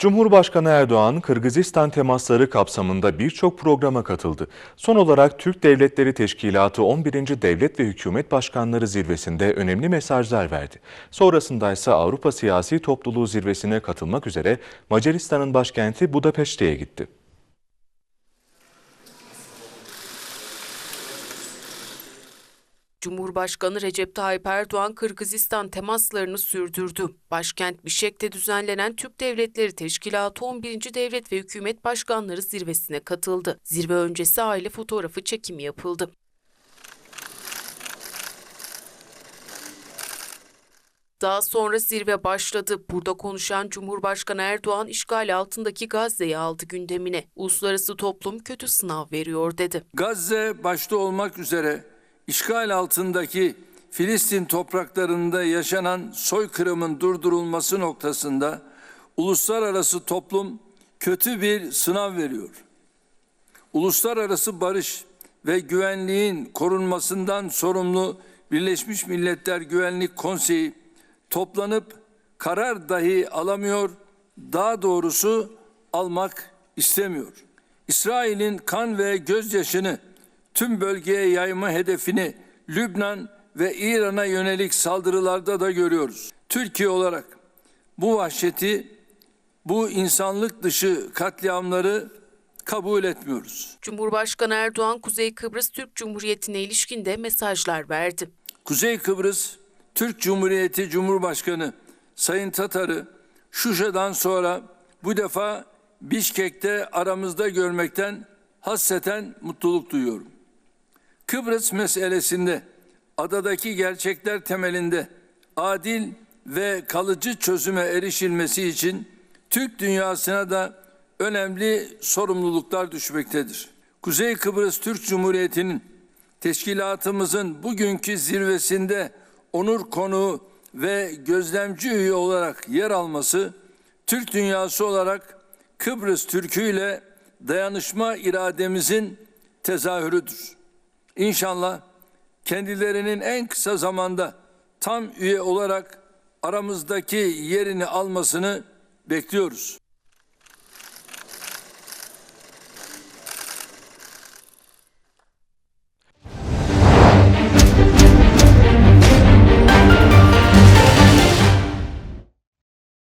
Cumhurbaşkanı Erdoğan, Kırgızistan temasları kapsamında birçok programa katıldı. Son olarak Türk Devletleri Teşkilatı 11. Devlet ve Hükümet Başkanları Zirvesi'nde önemli mesajlar verdi. Sonrasında ise Avrupa Siyasi Topluluğu Zirvesi'ne katılmak üzere Macaristan'ın başkenti Budapeşte'ye gitti. Cumhurbaşkanı Recep Tayyip Erdoğan Kırgızistan temaslarını sürdürdü. Başkent Bişkek'te düzenlenen Türk Devletleri Teşkilatı 11. Devlet ve Hükümet Başkanları zirvesine katıldı. Zirve öncesi aile fotoğrafı çekimi yapıldı. Daha sonra zirve başladı. Burada konuşan Cumhurbaşkanı Erdoğan işgal altındaki Gazze'yi aldı gündemine. Uluslararası toplum kötü sınav veriyor dedi. Gazze başta olmak üzere işgal altındaki Filistin topraklarında yaşanan soykırımın durdurulması noktasında uluslararası toplum kötü bir sınav veriyor. Uluslararası barış ve güvenliğin korunmasından sorumlu Birleşmiş Milletler Güvenlik Konseyi toplanıp karar dahi alamıyor, daha doğrusu almak istemiyor. İsrail'in kan ve gözyaşını tüm bölgeye yayma hedefini Lübnan ve İran'a yönelik saldırılarda da görüyoruz. Türkiye olarak bu vahşeti, bu insanlık dışı katliamları kabul etmiyoruz. Cumhurbaşkanı Erdoğan Kuzey Kıbrıs Türk Cumhuriyeti'ne ilişkin de mesajlar verdi. Kuzey Kıbrıs Türk Cumhuriyeti Cumhurbaşkanı Sayın Tatar'ı Şuşa'dan sonra bu defa Bişkek'te aramızda görmekten hasreten mutluluk duyuyorum. Kıbrıs meselesinde adadaki gerçekler temelinde adil ve kalıcı çözüme erişilmesi için Türk dünyasına da önemli sorumluluklar düşmektedir. Kuzey Kıbrıs Türk Cumhuriyeti'nin teşkilatımızın bugünkü zirvesinde onur konuğu ve gözlemci üye olarak yer alması Türk dünyası olarak Kıbrıs Türk'ü dayanışma irademizin tezahürüdür. İnşallah kendilerinin en kısa zamanda tam üye olarak aramızdaki yerini almasını bekliyoruz.